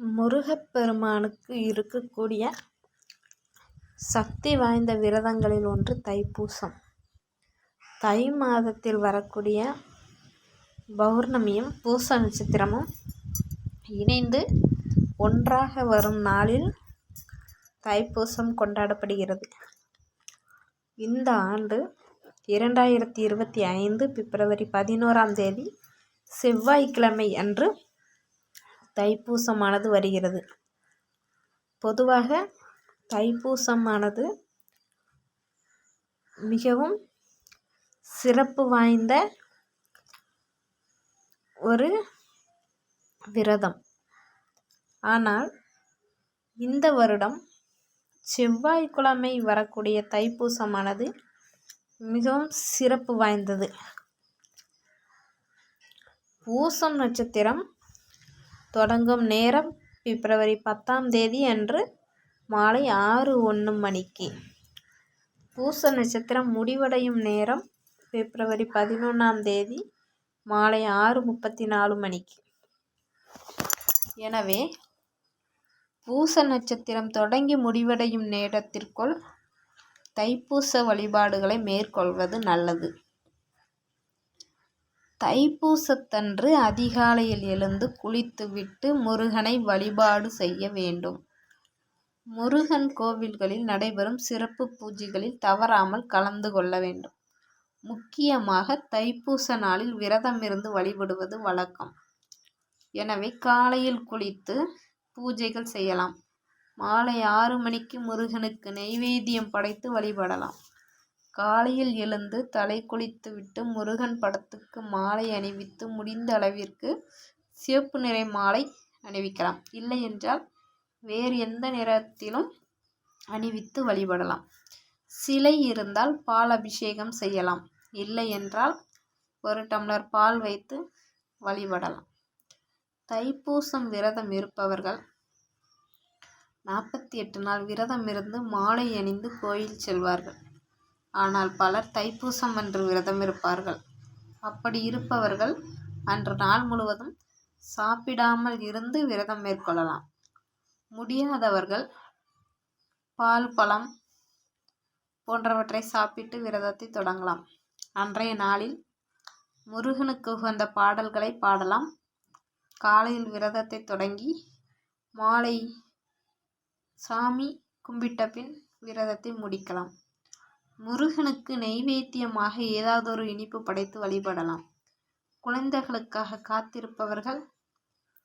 முருகப்பெருமானுக்கு இருக்கக்கூடிய சக்தி வாய்ந்த விரதங்களில் ஒன்று தைப்பூசம். தை மாதத்தில் வரக்கூடிய பௌர்ணமியும் பூச நட்சத்திரமும் இணைந்து ஒன்றாக வரும் நாளில் தைப்பூசம் கொண்டாடப்படுகிறது. இந்த ஆண்டு இரண்டாயிரத்தி இருபத்தி ஐந்து பிப்ரவரி பதினோராம் தேதி செவ்வாய்க்கிழமை அன்று தைப்பூசமானது வருகிறது. பொதுவாக தைப்பூசமானது மிகவும் சிறப்பு வாய்ந்த ஒரு விரதம். ஆனால் இந்த வருடம் செவ்வாய்க்கிழமை வரக்கூடிய தைப்பூசமானது மிகவும் சிறப்பு வாய்ந்தது. பூசம் நட்சத்திரம் தொடங்கும் நேரம் பிப்ரவரி பத்தாம் தேதி அன்று மாலை ஆறு ஒன்று மணிக்கு. பூச நட்சத்திரம் முடிவடையும் நேரம் பிப்ரவரி பதினொன்றாம் தேதி மாலை ஆறு முப்பத்தி நாலு மணிக்கு. எனவே பூச நட்சத்திரம் தொடங்கி முடிவடையும் நேரத்திற்குள் தைப்பூச வழிபாடுகளை மேற்கொள்வது நல்லது. தைப்பூசத்தன்று அதிகாலையில் எழுந்து குளித்துவிட்டு முருகனை வழிபாடு செய்ய வேண்டும். முருகன் கோவில்களில் நடைபெறும் சிறப்பு பூஜைகளில் தவறாமல் கலந்து கொள்ள வேண்டும். முக்கியமாக தைப்பூச நாளில் விரதம் இருந்து வழிபடுவது வழக்கம். எனவே காலையில் குளித்து பூஜைகள் செய்யலாம். மாலை ஆறு மணிக்கு முருகனுக்கு நெய்வேத்தியம் படைத்து வழிபடலாம். காலையில் எழுந்து தலை குளித்துவிட்டு முருகன் படத்துக்கு மாலை அணிவித்து முடிந்த அளவிற்கு சிவப்பு நிற மாலை அணிவிக்கலாம். இல்லை என்றால் வேறு எந்த நிறத்திலும் அணிவித்து வழிபடலாம். சிலை இருந்தால் பால் அபிஷேகம் செய்யலாம். இல்லை என்றால் ஒரு டம்ளர் பால் வைத்து வழிபடலாம். தைப்பூசம் விரதம் இருப்பவர்கள் நாற்பத்தி எட்டு நாள் விரதம் இருந்து மாலை அணிந்து கோயில் செல்வார்கள். ஆனால் பலர் தைப்பூசம் அன்று விரதம் இருப்பார்கள். அப்படி இருப்பவர்கள் அன்று நாள் முழுவதும் சாப்பிடாமல் இருந்து விரதம் மேற்கொள்ளலாம். முடியாதவர்கள் பால் பழம் போன்றவற்றை சாப்பிட்டு விரதத்தை தொடங்கலாம். அன்றைய நாளில் முருகனுக்கு உகந்த பாடல்களை பாடலாம். காலையில் விரதத்தை தொடங்கி மாலை சாமி கும்பிட்ட பின் விரதத்தை முடிக்கலாம். முருகனுக்கு நெய்வேத்தியமாக ஏதாவதொரு இனிப்பு படைத்து வழிபடலாம். குழந்தைகளுக்காக காத்திருப்பவர்கள்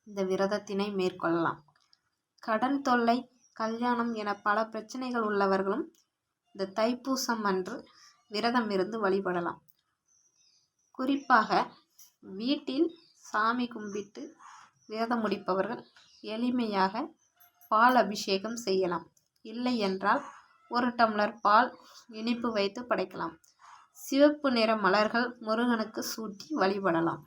இந்த விரதத்தினை மேற்கொள்ளலாம். கடன் தொல்லை கல்யாணம் என பல பிரச்சனைகள் உள்ளவர்களும் இந்த தைப்பூசம் அன்று விரதம் இருந்து வழிபடலாம். குறிப்பாக வீட்டில் சாமி கும்பிட்டு விரதம் முடிப்பவர்கள் எளிமையாக பால் அபிஷேகம் செய்யலாம். இல்லை என்றால் ஒரு டம்ளர் பால் இனிப்பு வைத்து படைக்கலாம். சிவப்பு நிற மலர்கள் முருகனுக்கு சூட்டி வழிபடலாம்.